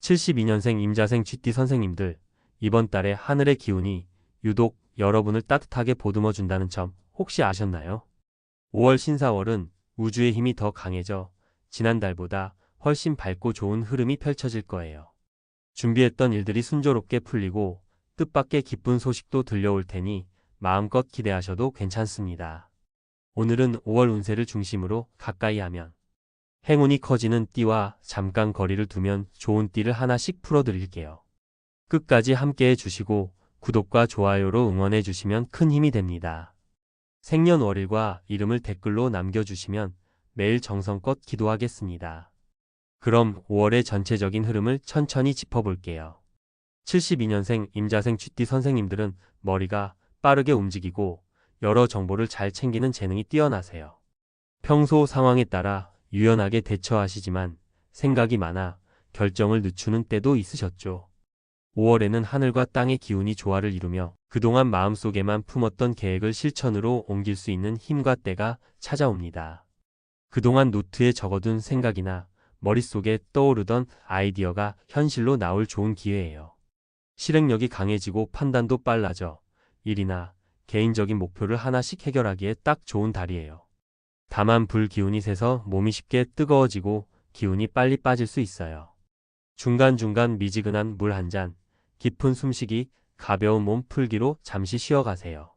72년생 임자생 쥐띠 선생님들, 이번 달에 하늘의 기운이 유독 여러분을 따뜻하게 보듬어 준다는 점 혹시 아셨나요? 5월 신사월은 우주의 힘이 더 강해져 지난달보다 훨씬 밝고 좋은 흐름이 펼쳐질 거예요. 준비했던 일들이 순조롭게 풀리고 뜻밖의 기쁜 소식도 들려올 테니 마음껏 기대하셔도 괜찮습니다. 오늘은 5월 운세를 중심으로 가까이 하면 행운이 커지는 띠와 잠깐 거리를 두면 좋은 띠를 하나씩 풀어드릴게요. 끝까지 함께 해 주시고 구독과 좋아요로 응원해 주시면 큰 힘이 됩니다. 생년월일과 이름을 댓글로 남겨주시면 매일 정성껏 기도하겠습니다. 그럼 5월의 전체적인 흐름을 천천히 짚어볼게요. 72년생 임자생 쥐띠 선생님들은 머리가 빠르게 움직이고 여러 정보를 잘 챙기는 재능이 뛰어나세요. 평소 상황에 따라 유연하게 대처하시지만 생각이 많아 결정을 늦추는 때도 있으셨죠. 5월에는 하늘과 땅의 기운이 조화를 이루며 그동안 마음속에만 품었던 계획을 실천으로 옮길 수 있는 힘과 때가 찾아옵니다. 그동안 노트에 적어둔 생각이나 머릿속에 떠오르던 아이디어가 현실로 나올 좋은 기회예요. 실행력이 강해지고 판단도 빨라져 일이나 개인적인 목표를 하나씩 해결하기에 딱 좋은 달이에요. 다만 불 기운이 세서 몸이 쉽게 뜨거워지고 기운이 빨리 빠질 수 있어요. 중간중간 미지근한 물 한 잔, 깊은 숨쉬기, 가벼운 몸 풀기로 잠시 쉬어가세요.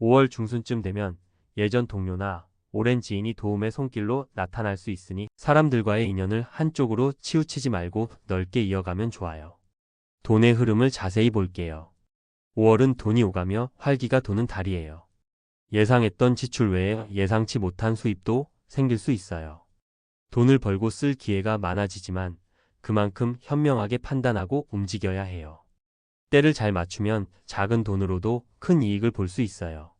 5월 중순쯤 되면 예전 동료나 오랜 지인이 도움의 손길로 나타날 수 있으니 사람들과의 인연을 한쪽으로 치우치지 말고 넓게 이어가면 좋아요. 돈의 흐름을 자세히 볼게요. 5월은 돈이 오가며 활기가 도는 달이에요. 예상했던 지출 외에 예상치 못한 수입도 생길 수 있어요. 돈을 벌고 쓸 기회가 많아지지만 그만큼 현명하게 판단하고 움직여야 해요. 때를 잘 맞추면 작은 돈으로도 큰 이익을 볼 수 있어요.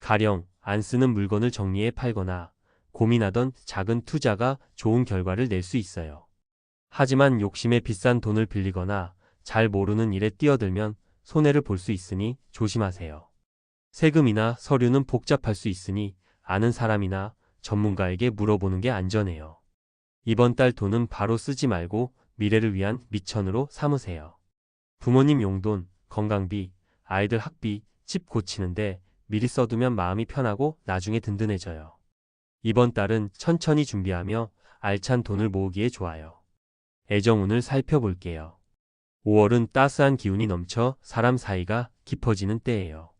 가령 안 쓰는 물건을 정리해 팔거나 고민하던 작은 투자가 좋은 결과를 낼 수 있어요. 하지만 욕심에 비싼 돈을 빌리거나 잘 모르는 일에 뛰어들면 손해를 볼 수 있으니 조심하세요. 세금이나 서류는 복잡할 수 있으니 아는 사람이나 전문가에게 물어보는 게 안전해요. 이번 달 돈은 바로 쓰지 말고 미래를 위한 미천으로 삼으세요. 부모님 용돈, 건강비, 아이들 학비, 집 고치는데 미리 써두면 마음이 편하고 나중에 든든해져요. 이번 달은 천천히 준비하며 알찬 돈을 모으기에 좋아요. 애정운을 살펴볼게요. 5월은 따스한 기운이 넘쳐 사람 사이가 깊어지는 때예요.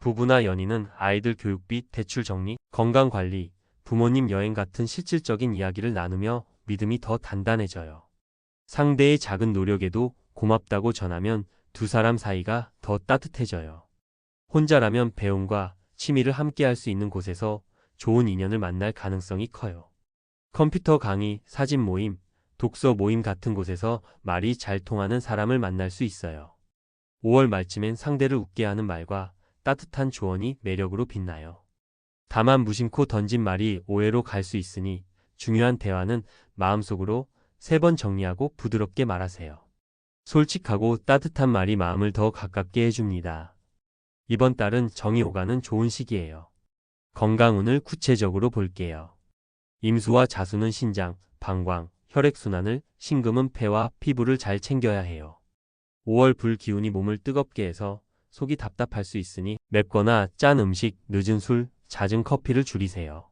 부부나 연인은 아이들 교육비, 대출 정리, 건강 관리, 부모님 여행 같은 실질적인 이야기를 나누며 믿음이 더 단단해져요. 상대의 작은 노력에도 고맙다고 전하면 두 사람 사이가 더 따뜻해져요. 혼자라면 배움과 취미를 함께 할 수 있는 곳에서 좋은 인연을 만날 가능성이 커요. 컴퓨터 강의, 사진 모임, 독서 모임 같은 곳에서 말이 잘 통하는 사람을 만날 수 있어요. 5월 말쯤엔 상대를 웃게 하는 말과 따뜻한 조언이 매력으로 빛나요. 다만 무심코 던진 말이 오해로 갈 수 있으니 중요한 대화는 마음속으로 세 번 정리하고 부드럽게 말하세요. 솔직하고 따뜻한 말이 마음을 더 가깝게 해줍니다. 이번 달은 정이 오가는 좋은 시기예요. 건강운을 구체적으로 볼게요. 임수와 자수는 신장, 방광, 혈액순환을, 신금은 폐와 피부를 잘 챙겨야 해요. 5월 불 기운이 몸을 뜨겁게 해서 속이 답답할 수 있으니 맵거나 짠 음식, 늦은 술, 잦은 커피를 줄이세요.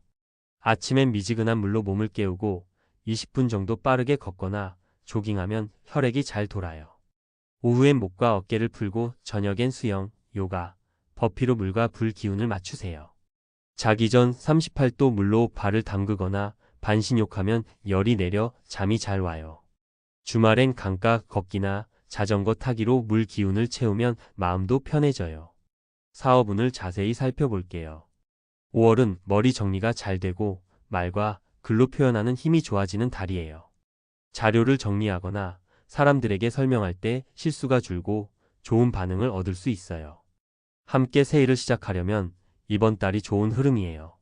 아침엔 미지근한 물로 몸을 깨우고 20분 정도 빠르게 걷거나 조깅하면 혈액이 잘 돌아요. 오후엔 목과 어깨를 풀고 저녁엔 수영, 요가, 버피로 물과 불 기운을 맞추세요. 자기 전 38도 물로 발을 담그거나 반신욕하면 열이 내려 잠이 잘 와요. 주말엔 강가 걷기나 자전거 타기로 물 기운을 채우면 마음도 편해져요. 사업운을 자세히 살펴볼게요. 5월은 머리 정리가 잘 되고 말과 글로 표현하는 힘이 좋아지는 달이에요. 자료를 정리하거나 사람들에게 설명할 때 실수가 줄고 좋은 반응을 얻을 수 있어요. 함께 새 일을 시작하려면 이번 달이 좋은 흐름이에요.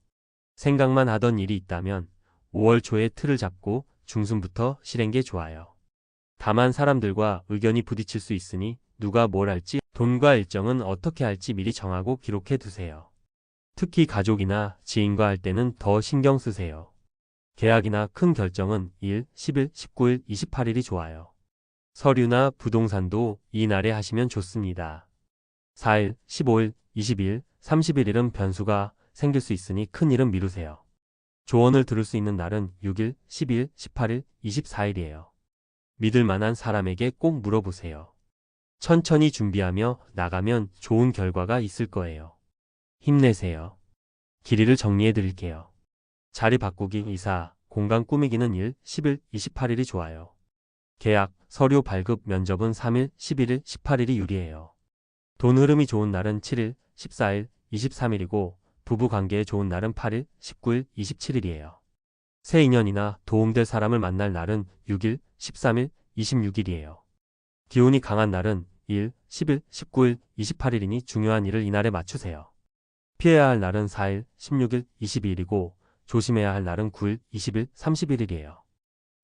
생각만 하던 일이 있다면 5월 초에 틀을 잡고 중순부터 실행 게 좋아요. 다만 사람들과 의견이 부딪힐 수 있으니 누가 뭘 할지 돈과 일정은 어떻게 할지 미리 정하고 기록해 두세요. 특히 가족이나 지인과 할 때는 더 신경 쓰세요. 계약이나 큰 결정은 1, 10일, 19일, 28일이 좋아요. 서류나 부동산도 이 날에 하시면 좋습니다. 4일, 15일, 20일, 31일은 변수가 생길 수 있으니 큰 일은 미루세요. 조언을 들을 수 있는 날은 6일, 10일, 18일, 24일이에요. 믿을 만한 사람에게 꼭 물어보세요. 천천히 준비하며 나가면 좋은 결과가 있을 거예요. 힘내세요. 길이를 정리해 드릴게요. 자리 바꾸기, 이사, 공간 꾸미기는 1, 10일, 28일이 좋아요. 계약, 서류 발급, 면접은 3일, 11일, 18일이 유리해요. 돈 흐름이 좋은 날은 7일, 14일, 23일이고 부부 관계에 좋은 날은 8일, 19일, 27일이에요. 새 인연이나 도움될 사람을 만날 날은 6일, 13일, 26일이에요. 기운이 강한 날은 1, 10일, 19일, 28일이니 중요한 일을 이날에 맞추세요. 피해야 할 날은 4일, 16일, 22일이고 조심해야 할 날은 9일, 20일, 31일이에요.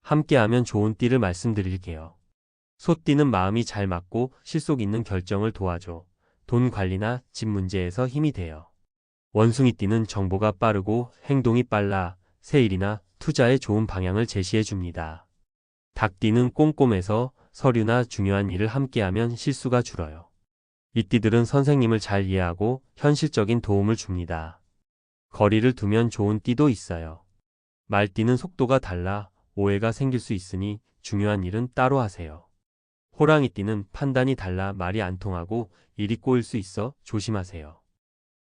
함께하면 좋은 띠를 말씀드릴게요. 소띠는 마음이 잘 맞고 실속 있는 결정을 도와줘. 돈 관리나 집 문제에서 힘이 돼요. 원숭이띠는 정보가 빠르고 행동이 빨라 세일이나 투자에 좋은 방향을 제시해 줍니다. 닭띠는 꼼꼼해서 서류나 중요한 일을 함께하면 실수가 줄어요. 이 띠들은 선생님을 잘 이해하고 현실적인 도움을 줍니다. 거리를 두면 좋은 띠도 있어요. 말띠는 속도가 달라 오해가 생길 수 있으니 중요한 일은 따로 하세요. 호랑이띠는 판단이 달라 말이 안 통하고 일이 꼬일 수 있어 조심하세요.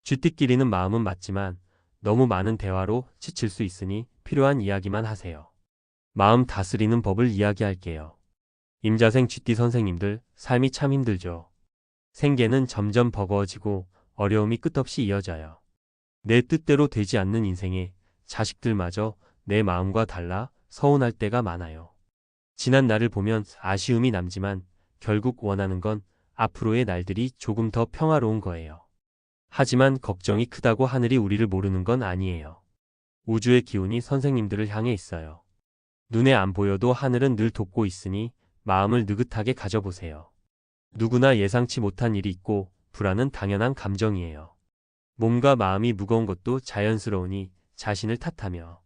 쥐띠끼리는 마음은 맞지만 너무 많은 대화로 지칠 수 있으니 필요한 이야기만 하세요. 마음 다스리는 법을 이야기할게요. 임자생 쥐띠 선생님들 삶이 참 힘들죠. 생계는 점점 버거워지고 어려움이 끝없이 이어져요. 내 뜻대로 되지 않는 인생에 자식들마저 내 마음과 달라 서운할 때가 많아요. 지난 날을 보면 아쉬움이 남지만 결국 원하는 건 앞으로의 날들이 조금 더 평화로운 거예요. 하지만 걱정이 크다고 하늘이 우리를 모르는 건 아니에요. 우주의 기운이 선생님들을 향해 있어요. 눈에 안 보여도 하늘은 늘 돕고 있으니 마음을 느긋하게 가져보세요. 누구나 예상치 못한 일이 있고 불안은 당연한 감정이에요. 몸과 마음이 무거운 것도 자연스러우니 자신을 탓하며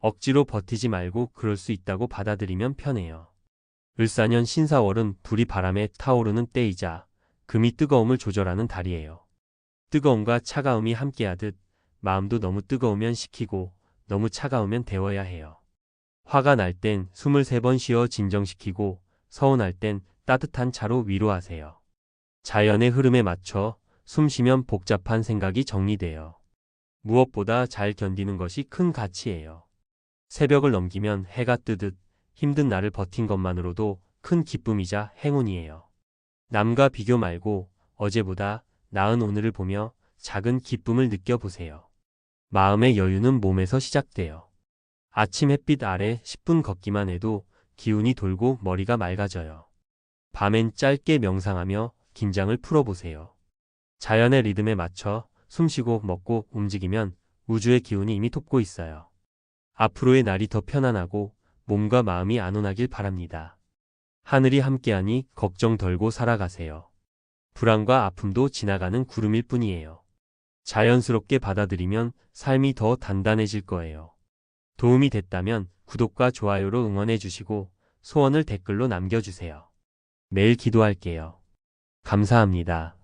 억지로 버티지 말고 그럴 수 있다고 받아들이면 편해요. 을사년 신사월은 불이 바람에 타오르는 때이자 금이 뜨거움을 조절하는 달이에요. 뜨거움과 차가움이 함께하듯 마음도 너무 뜨거우면 식히고 너무 차가우면 데워야 해요. 화가 날땐 숨을 세번 쉬어 진정시키고 서운할 땐 따뜻한 차로 위로하세요. 자연의 흐름에 맞춰 숨 쉬면 복잡한 생각이 정리돼요. 무엇보다 잘 견디는 것이 큰 가치예요. 새벽을 넘기면 해가 뜨듯 힘든 날을 버틴 것만으로도 큰 기쁨이자 행운이에요. 남과 비교 말고 어제보다 나은 오늘을 보며 작은 기쁨을 느껴보세요. 마음의 여유는 몸에서 시작돼요. 아침 햇빛 아래 10분 걷기만 해도 기운이 돌고 머리가 맑아져요. 밤엔 짧게 명상하며 긴장을 풀어보세요. 자연의 리듬에 맞춰 숨쉬고 먹고 움직이면 우주의 기운이 이미 돕고 있어요. 앞으로의 날이 더 편안하고 몸과 마음이 안온하길 바랍니다. 하늘이 함께하니 걱정 덜고 살아가세요. 불안과 아픔도 지나가는 구름일 뿐이에요. 자연스럽게 받아들이면 삶이 더 단단해질 거예요. 도움이 됐다면 구독과 좋아요로 응원해 주시고 소원을 댓글로 남겨주세요. 매일 기도할게요. 감사합니다.